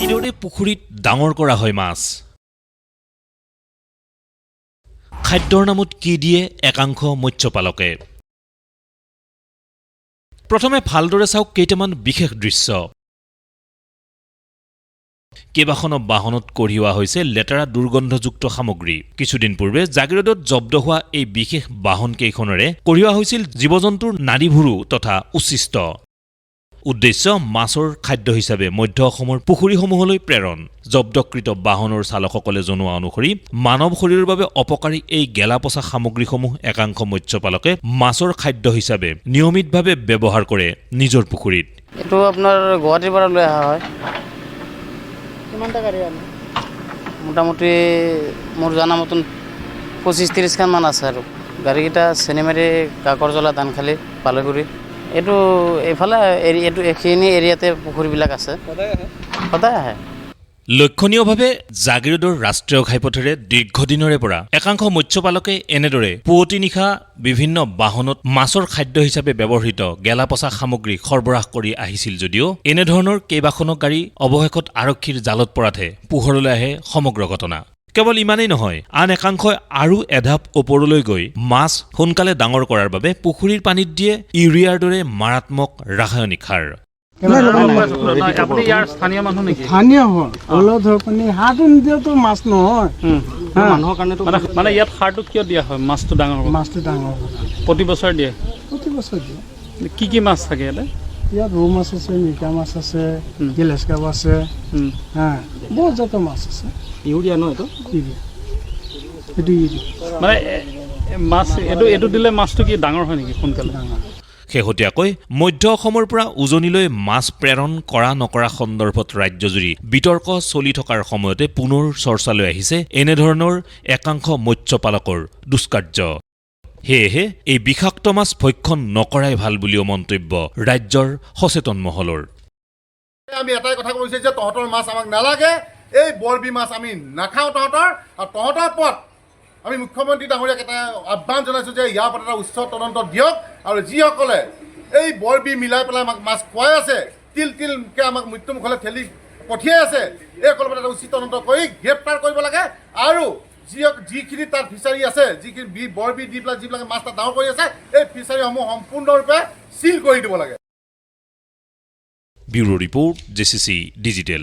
কিদৰে পুখুৰীত ডাঙৰ কৰা হয় মাছ। খাদ্যৰ নামত কি দিয়ে একাংশ মৎস্যপালকে? প্ৰথমে ভালদৰে চাওক কেইটামান বিশেষ দৃশ্য। কেইবাখনো বাহনত কঢ়িওৱা হৈছে লেতেৰা দুৰ্গন্ধযুক্ত সামগ্ৰী। কিছুদিন পূৰ্বে জাগিৰোডত জব্দ হোৱা এই বিশেষ বাহন কেইখনেৰে কঢ়িওৱা হৈছিল জীৱ জন্তুৰ নাড়ীভুৰু তথা উচ্ছিষ্ট। উদ্দেশ্য মাছৰ খাদ্য হিচাপে মধ্য অসমৰ পুখুৰীসমূহলৈ প্ৰেৰণ। জব্দকৃত বাহনৰ চালকসকলে জনোৱা অনুসৰি মানৱ শৰীৰৰ বাবে অপকাৰী এই গেলা পচা সামগ্ৰীসমূহ একাংশ মৎস্যপালকে মাছৰ খাদ্য হিচাপে নিয়মিতভাৱে ব্যৱহাৰ কৰে নিজৰ পুখুৰীত। এইটো আপোনাৰ গুৱাহাটীৰ পৰা লৈ অহা হয়। কিমান টাকা মোটামুটি মোৰ জনা মতন পঁচিছ ত্ৰিছখান মান আছে আৰু। গাড়ীকেইটা চেনিমাৰী কাকৰজলা ধানখালী পালৈগুৰি। এইটো এইফালে এৰি এইটো এইখিনি এৰিয়াতে পুখুৰীবিলাক আছে। সদায় আহে? লক্ষণীয়ভাৱে জাগিৰোডৰ ৰাষ্ট্ৰীয় ঘাইপথেৰে দীৰ্ঘদিনৰে পৰা একাংশ মৎস্যপালকে এনেদৰে পুৱতি নিশা বিভিন্ন বাহনত মাছৰ খাদ্য হিচাপে ব্যৱহৃত গেলা পচা সামগ্ৰী সৰবৰাহ কৰি আহিছিল যদিও এনেধৰণৰ কেইবাখনো গাড়ী অৱশেষত আৰক্ষীৰ জালত পৰাতহে পোহৰলৈ আহে সমগ্ৰ ঘটনা। কেৱল ইমানেই নহয় আন একাংশই আৰু এধাপ ওপৰলৈ গৈ মাছ সোনকালে ডাঙৰ কৰাৰ বাবে পুখুৰীৰ পানীত দিয়ে ইউৰিয়াৰ দৰে মাৰাত্মক ৰাসায়নিক সাৰ। আপুনি ইয়াৰ স্থানীয় মানুহ নেকি? স্থানীয় হয়। হ'লেও ধৰ পানী সাৰটো নিদিলেতো মাছ নহয়। হা। মানুহৰ কাৰণেতো মানে মানে ইয়াত সাৰটো কিয় দিয়া হয়? মাছটো ডাঙৰ হ'ব মাছটো ডাঙৰ। হ'ব প্ৰতি বছৰে দিয়ে? প্ৰতি বছৰ দিয়ে। কি কি মাছ থাকে ইয়াতে? ইয়াত ৰৌ মাছ আছে মিৰ্কা মাছ আছে কাপ আছে উম। হা বহুত জাতৰ মাছ আছে। ইউৰিয়া ন এইটো? ইউৰিয়া এইটো ইউৰিয়া। মানে মাছ এইটো এইটো দিলে মাছটো কি ডাঙৰ হয় নেকি সোনকালে? শেহতীয়াকৈ মধ্য অসমৰ পৰা উজনিলৈ মাছ প্ৰেৰণ কৰা নকৰা সন্দৰ্ভত ৰাজ্যজুৰি বিতৰ্ক চলি থকাৰ সময়তে পুনৰ চৰ্চালৈ আহিছে এনেধৰণৰ একাংশ মৎস্যপালকৰ দুষ্কাৰ্য। সেয়েহে এই বিষাক্ত মাছ ভক্ষণ নকৰাই ভালো বুলিও মন্তব্য ৰাজ্যৰ সচেতন মহলৰ। আমি এটাই কথা কৈছে যে তহঁতৰ মাছ আমাক নালাগে, এই বৰবি মাছ আমি নাখাওঁ তহঁতৰ আৰু তহঁতৰ ওপৰত আমি মুখ্যমন্ত্ৰী ডাঙৰীয়াক এটা আহ্বান জনাইছোঁ যে ইয়াৰ ওপৰত এটা উচ্চ তদন্ত দিয়ক আৰু যিসকলে এই বৰবি মিলাই পেলাই আমাক মাছ খুৱাই আছে, তিল তিলকৈ আমাক মৃত্যুমুখলৈ ঠেলি পঠিয়াই আছে এইসকলৰ এটা উচিত তদন্ত কৰি গ্ৰেপ্তাৰ কৰিব লাগে আৰু যিখিনি তাত ফিচাৰী আছে, যিখিনি বি বৰবি দি পেলাই যিবিলাকে মাছ তাত ডাঙৰ কৰি আছে, এই ফিচাৰীসমূহ সম্পূৰ্ণৰূপে চিল কৰি দিব লাগে। Bureau report J C C digital